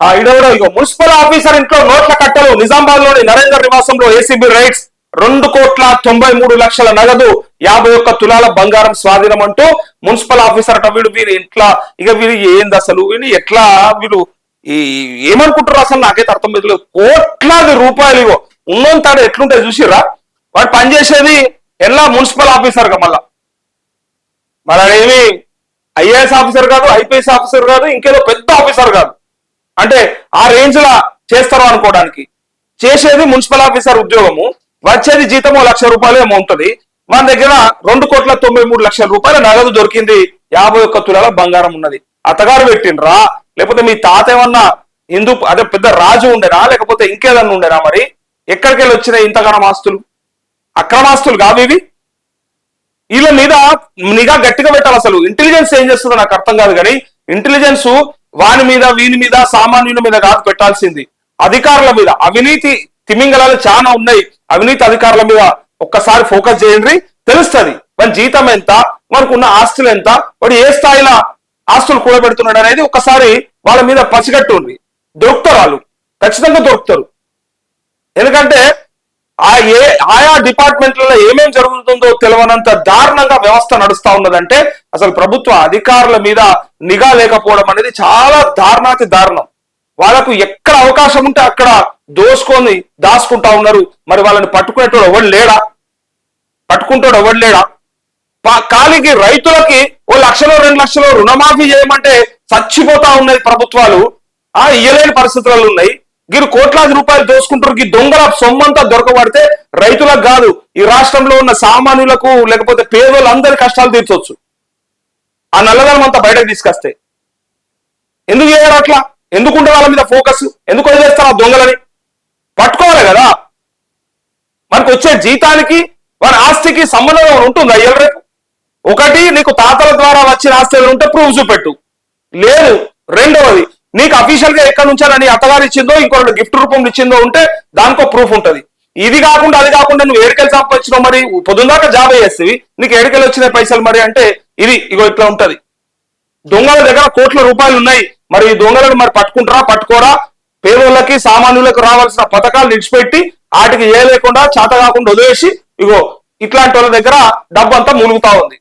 ఆ ఇడవడ? ఇగో municipal officer ఇంట్లో నోట్ల కట్టలు నిజామాబాద్లోని నరేందర్ నివాసంలో ఏసీబీ రైట్స్ రెండు కోట్ల తొంభై మూడు లక్షల నగదు యాభై ఒక్క తులాల బంగారం స్వాధీనం అంటూ మున్సిపల్ ఆఫీసర్ అట వీడు వీరు ఇంట్లో ఇక వీరు ఏంది అసలు? వీళ్ళు ఎట్లా వీళ్ళు ఈ ఏమనుకుంటారు అసలు? నాకైతే అర్థం లేదు కోట్లాది రూపాయలు ఇగో. ఉన్నంతాడు ఎట్లుంటే చూసిరా వాడు పనిచేసేది ఎలా మున్సిపల్ ఆఫీసర్గా మళ్ళా. మరి ఏమి ఐఏఎస్ ఆఫీసర్ కాదు ఐపీఎస్ ఆఫీసర్ కాదు ఇంకేదో పెద్ద ఆఫీసర్ కాదు. అంటే ఆ రేంజ్ లా చేస్తారు అనుకోవడానికి. చేసేది మున్సిపల్ ఆఫీసర్ ఉద్యోగము వచ్చేది జీతము లక్ష రూపాయలు ఏమో ఉంటది. మన దగ్గర రెండు కోట్ల తొంభై మూడు లక్షల రూపాయల నగదు దొరికింది యాభై ఒక్క తులాల బంగారం ఉన్నది. అత్తగారు పెట్టిండ్రా? లేకపోతే మీ తాత ఏమన్నా హిందూ అదే పెద్ద రాజు ఉండేనా? లేకపోతే ఇంకేదన్నా ఉండేనా మరి? ఎక్కడికి వెళ్ళి వచ్చినాయి ఇంతగానం ఆస్తులు? అక్రమాస్తులు కావు ఇవి. వీళ్ళ మీద నిఘా గట్టిగా పెట్టాలి అసలు. ఇంటెలిజెన్స్ ఏం చేస్తుందో నాకు అర్థం కాదు కానీ ఇంటెలిజెన్స్ వాని మీద వీని మీద సామాన్యుల మీద కాదు పెట్టాల్సింది. అధికారుల మీద. అవినీతి తిమింగళాలు చాలా ఉన్నాయి. అవినీతి అధికారుల మీద ఒక్కసారి ఫోకస్ చేయండి. తెలుస్తుంది. మన జీతం ఎంత? మనకు ఉన్న ఆస్తులు ఎంత? వాడు ఏ స్థాయిలో ఆస్తులు కూడబెడుతున్నాడు అనేది ఒకసారి వాళ్ళ మీద పసిగట్టుండ్రి దొరుకుతారు వాళ్ళు. ఖచ్చితంగా దొరుకుతారు. ఎందుకంటే ఆ ఏ ఆయా డిపార్ట్మెంట్లలో ఏమేం జరుగుతుందో తెలియనంత దారుణంగా వ్యవస్థ నడుస్తా ఉన్నదంటే అసలు ప్రభుత్వ అధికారుల మీద నిఘా లేకపోవడం అనేది చాలా దారుణాతి దారుణం. వాళ్ళకు ఎక్కడ అవకాశం ఉంటే అక్కడ దోసుకొని దాచుకుంటా ఉన్నారు. మరి వాళ్ళని పట్టుకునేటోడు ఎవడు లేడా? పట్టుకుంటాడు ఎవడు లేడా? కాలికి రైతులకి ఓ లక్షలో రెండు లక్షలు రుణమాఫీ చేయమంటే చచ్చిపోతా ఉన్నాయి ప్రభుత్వాలు. ఆ ఇయ్యలేని పరిస్థితులలో ఉన్నాయి. వీరు కోట్లాది రూపాయలు దోసుకుంటారు. ఈ దొంగల సొమ్మంతా దొరకబడితే రైతులకు కాదు ఈ రాష్ట్రంలో ఉన్న సామాన్యులకు లేకపోతే పేదోళ్ళందరి కష్టాలు తీర్చొచ్చు. ఆ నల్లదనం అంతా బయటకు తీసుకొస్తే. ఎందుకు చేయరు అట్లా? ఎందుకుంటే వాళ్ళ మీద ఫోకస్? ఎందుకు వదిలేస్తారు ఆ దొంగలని? పట్టుకోవాలి కదా? మనకు వచ్చే జీతానికి వారి ఆస్తికి సంబంధం ఏమైనా ఉంటుందా రేపు? ఒకటి నీకు తాతల ద్వారా వచ్చిన ఆస్తి ఉంటే ప్రూఫ్ చూపెట్టు. లేదు రెండవది నీకు అఫీషియల్గా ఎక్కడ నుంచో నీ అత్తగారు ఇచ్చిందో ఇంకొకటి గిఫ్ట్ రూపంలో ఇచ్చిందో ఉంటే దానికో ప్రూఫ్ ఉంటుంది. ఇది కాకుండా అది కాకుండా నువ్వు ఏడికెళ్ళి సంపాదించినావు మరి? పొద్దున్నాక జాబ్ చేస్తేవి నీకు ఏడికెళ్ళి వచ్చిన పైసలు మరి అంటే ఇది ఇగో ఇట్లా ఉంటది. దొంగల దగ్గర కోట్ల రూపాయలు ఉన్నాయి. మరి ఈ దొంగలను మరి పట్టుకుంటారా పట్టుకోరా? పేదోళ్ళకి సామాన్యులకు రావాల్సిన పథకాలు నిడిచిపెట్టి వాటికి ఏ లేకుండా చేత కాకుండా వదిలేసి ఇగో ఇట్లాంటి వాళ్ళ దగ్గర డబ్బు అంతా ములుగుతా ఉంది.